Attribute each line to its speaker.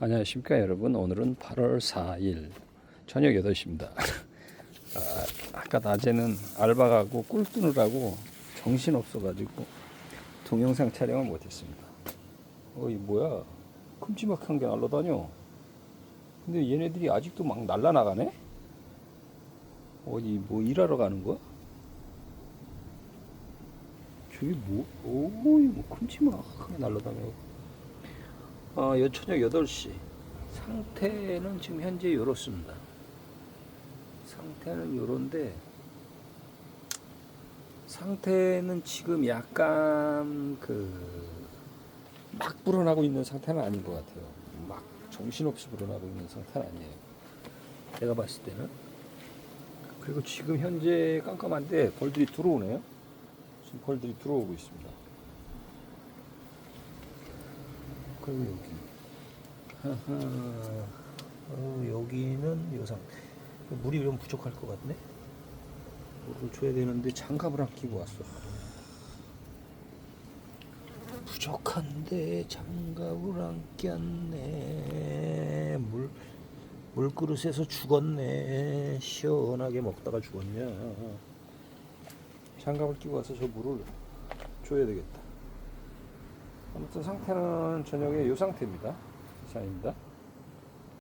Speaker 1: 안녕하십니까 여러분. 오늘은 8월 4일 저녁 8시입니다. 아, 아까 낮에는 알바 가고 꿀 뜨느라고 정신 없어가지고 동영상 촬영을 못했습니다. 어이 뭐야? 큼지막한 게 날라다녀. 근데 얘네들이 아직도 막 날라나가네? 어디 뭐 일하러 가는 거야? 저기 뭐 오이 뭐 큼지막하게 날라다녀 어, 여 저녁 8시. 상태는 지금 현재 요렇습니다. 상태는 요런데 상태는 지금 약간 그 막 불어나고 있는 상태는 아닌 것 같아요. 막 정신없이 불어나고 있는 상태는 아니에요. 내가 봤을 때는. 그리고 지금 현재 깜깜한데 벌들이 들어오네요. 지금 벌들이 들어오고 있습니다. 그리고 여기. 하하. 어, 여기는 요상. 물이 좀 부족할 것 같네. 물을 줘야 되는데 장갑을 안 끼고 왔어. 부족한데 장갑을 안 꼈네. 물 물그릇에서 죽었네. 시원하게 먹다가 죽었냐. 장갑을 끼고 와서 저 물을 줘야 되겠다. 아무튼 상태는 저녁에 이 상태입니다. 이상입니다.